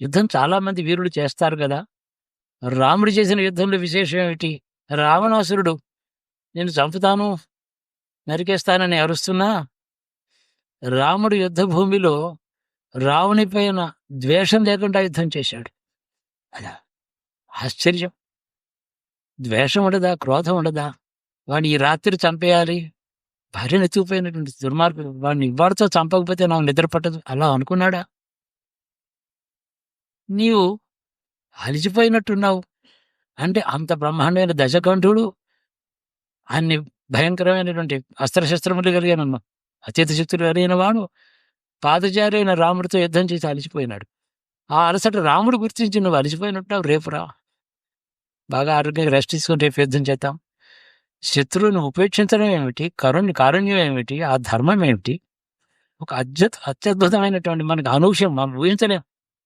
యుద్ధం చాలా మంది వీరులు చేస్తారు కదా. రాముడు చేసిన యుద్ధంలో విశేషం ఏమిటి? రావణాసురుడు నేను చంపుతాను నరికేస్తానని అరుస్తున్నా. రాముడు యుద్ధ భూమిలో రావణి పైన ద్వేషం లేకుండా యుద్ధం చేశాడు. అలా. ఆశ్చర్యం. ద్వేషం ఉండదా? క్రోధం ఉండదా? వాడిని ఈ రాత్రి చంపేయాలి. భార్యను ఎత్తుకుపోయినటువంటి దుర్మార్గుడు వాడిని ఇవ్వడితో చంపకపోతే నాకు నిద్ర పట్టదు. అలా అనుకున్నాడా? నీవు అలిచిపోయినట్టున్నావు అంటే అంత బ్రహ్మాండమైన దశకంఠుడు అన్ని భయంకరమైనటువంటి అస్త్రశస్త్రములు కలిగిన అత్యత శక్తులు కలిగిన వాడు పాదచారి అయిన రాముడితో యుద్ధం చేసి అలిసిపోయినాడు. ఆ అలసట రాముడు గుర్తించి నువ్వు అలిసిపోయినట్టు రేపు రా. బాగా ఆరోగ్యంగా రెస్ట్ తీసుకుని రేపు యుద్ధం చేద్దాం. శత్రువుని ఉపేక్షించడం ఏమిటి? కరుణ్ కారుణ్యం ఏమిటి? ఆ ధర్మం ఏమిటి? ఒక అద్భుత అత్యద్భుతమైనటువంటి మనకు అనూహ్యం మనం ఊహించలేం.